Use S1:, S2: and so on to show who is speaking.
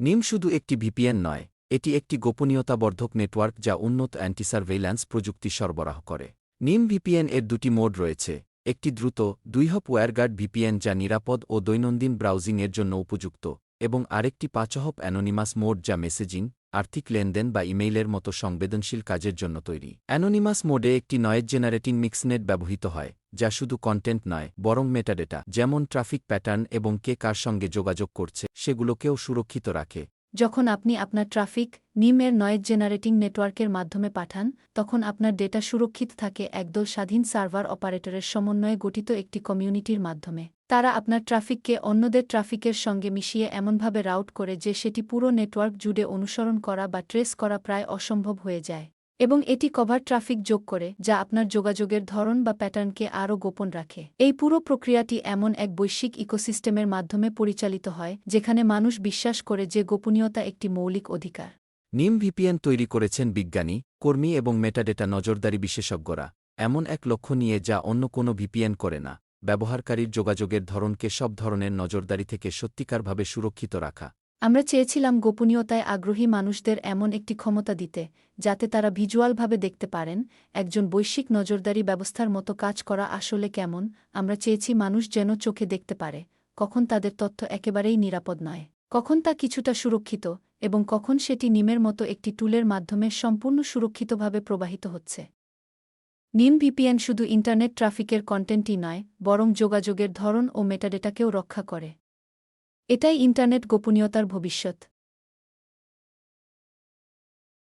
S1: নিম শুধু একটি ভিপিএন নয়, এটি একটি গোপনীয়তাবর্ধক নেটওয়ার্ক যা উন্নত অ্যান্টিসার্ভেইল্যান্স প্রযুক্তি সরবরাহ করে। নিম ভিপিএন এর দুটি মোড রয়েছে, একটি দ্রুত, দুইহপ ওয়ারগার্ড ভিপিএন যা নিরাপদ ও দৈনন্দিন ব্রাউজিংয়ের জন্য উপযুক্ত, এবং আরেকটি পাঁচহপ অ্যানোনিমাস মোড যা মেসেজিং, আর্থিক লেনদেন বা ইমেইলের মতো সংবেদনশীল কাজের জন্য তৈরি। অ্যানোনিমাস মোডে একটি নয়েজ জেনারেটিং মিক্সনেট ব্যবহৃত হয়, যা শুধু কন্টেন্ট নয়, বরং মেটাডেটা, যেমন ট্রাফিক প্যাটার্ন এবং কে কার সঙ্গে যোগাযোগ করছে। সেগুলোকেও সুরক্ষিত রাখে।
S2: যখন আপনি আপনার ট্রাফিক, নিমের নয়েজ জেনারেটিং নেটওয়ার্কের মাধ্যমে পাঠান, তখন আপনার ডেটা সুরক্ষিত থাকে একদল স্বাধীন সার্ভার অপারেটরের সমন্বয়ে গঠিত একটি কমিউনিটির মাধ্যমে। তারা আপনার ট্রাফিককে অন্যদের ট্রাফিকের সঙ্গে মিশিয়ে এমনভাবে রাউট করে যে সেটি পুরো নেটওয়ার্ক জুড়ে অনুসরণ করা বা ট্রেস করা প্রায় অসম্ভব হয়ে যায়। এবং এটি কভার ট্রাফিক যোগ করে, যা আপনার যোগাযোগের ধরন বা প্যাটার্নকে আরও গোপন রাখে। এই পুরো প্রক্রিয়াটি এমন এক বৈশ্বিক ইকোসিস্টেমের মাধ্যমে পরিচালিত হয়, যেখানে মানুষ বিশ্বাস করে যে গোপনীয়তা একটি মৌলিক অধিকার।
S1: নিম ভিপিএন তৈরি করেছেন বিজ্ঞানী, কর্মী এবং মেটাডেটা নজরদারি বিশেষজ্ঞরা। এমন এক লক্ষ্য নিয়ে যা অন্য কোনো ভিপিএন করে না। ব্যবহারকারীর যোগাযোগের ধরনকে সব ধরনের নজরদারি থেকে সত্যিকারভাবে সুরক্ষিত রাখা।
S2: আমরা চেয়েছিলাম গোপনীয়তায় আগ্রহী মানুষদের এমন একটি ক্ষমতা দিতে, যাতে তারা ভিজুয়ালভাবে দেখতে পারেন, একজন বৈশ্বিক নজরদারি ব্যবস্থার মতো কাজ করা আসলে কেমন, আমরা চেয়েছি মানুষ যেন চোখে দেখতে পারে, কখন তাদের তথ্য একেবারেই নিরাপদ নয়, কখন তা কিছুটা সুরক্ষিত, এবং কখন সেটি নিমের মতো একটি টুলের মাধ্যমে সম্পূর্ণ সুরক্ষিতভাবে প্রবাহিত হচ্ছে। নিম ভিপিএন শুধু ইন্টারনেট ট্রাফিকের কন্টেন্টই নয়, বরং যোগাযোগের ধরন ও মেটাডেটাকেও রক্ষা করে। এটাই ইন্টারনেট গোপনীয়তার ভবিষ্যৎ।